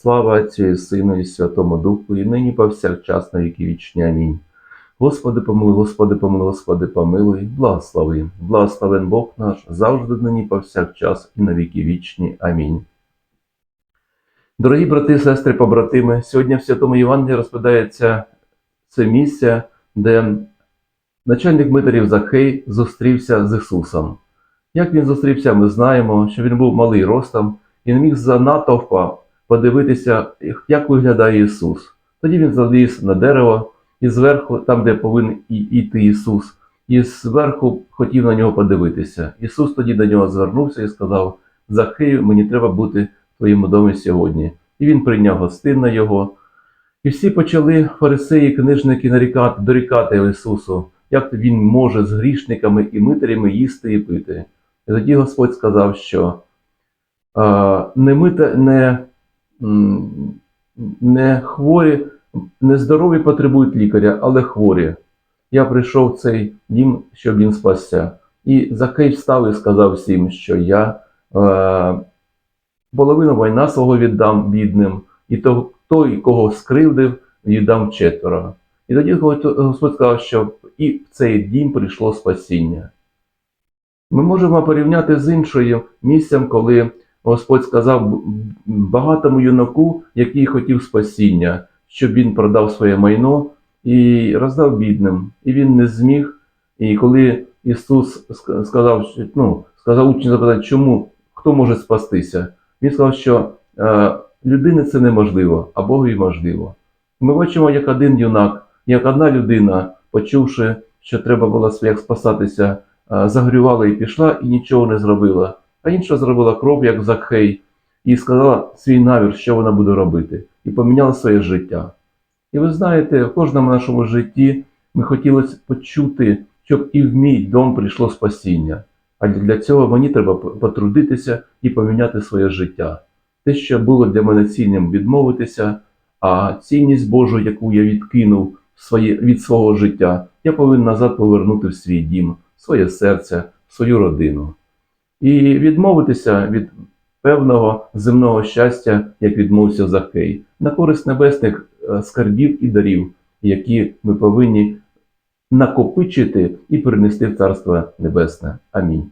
Слава Отцю і Сину і Святому Духу, і нині повсякчас на віки вічні. Амінь. Господи помилуй, Господи помилуй, Господи помилуй, благослови. Благословен Бог наш, завжди нині повсякчас і на віки вічні. Амінь. Дорогі брати, сестри, побратими, сьогодні в Святому Євангелії розповідається це місце, де начальник митарів Захей зустрівся з Ісусом. Як він зустрівся, ми знаємо, що він був малий ростом і не міг за натовпа подивитися, як виглядає Ісус. Тоді він заліз на дерево і зверху, там, де повинен йти Ісус, і зверху хотів на нього подивитися. Ісус тоді до нього звернувся і сказав: Захею, мені треба бути в твоєму домі сьогодні. І він прийняв гостинно його. І всі почали фарисеї, книжники нарікати, дорікати Ісусу, як він може з грішниками і митарями їсти і пити. І тоді Господь сказав, що не, мита, не, не хворі, не здорові потребують лікаря, але хворі. Я прийшов в цей дім, щоб він спасся. І Закей встав і сказав всім, що я е, половину війна свого віддам бідним, і то, той, кого скривдив, віддам четверо. І тоді Господь сказав, що і в цей дім прийшло спасіння. Ми можемо порівняти з іншою місцем, коли Господь сказав багатому юнаку, який хотів спасіння, щоб він продав своє майно і роздав бідним. І він не зміг. І коли Ісус сказав, ну, сказав учням запитати, чому хто може спастися, він сказав, що е, людини це неможливо, а Богові можливо. Ми бачимо, як один юнак, як одна людина, почувши, що треба було як спасатися, е, загрювала і пішла, і нічого не зробила. А інша зробила кров, як Закхей, і сказала свій навір, що вона буде робити, і поміняла своє життя. І ви знаєте, в кожному нашому житті ми хотілося почути, щоб і в мій дом прийшло спасіння. А для цього мені треба потрудитися і поміняти своє життя. Те, що було для мене цінним відмовитися, а цінність Божу, яку я відкинув своє, від свого життя, я повинен назад повернути в свій дім, своє серце, в свою родину. І відмовитися від певного земного щастя, як відмовився Захей, на користь небесних е, скарбів і дарів, які ми повинні накопичити і перенести в Царство Небесне. Амінь.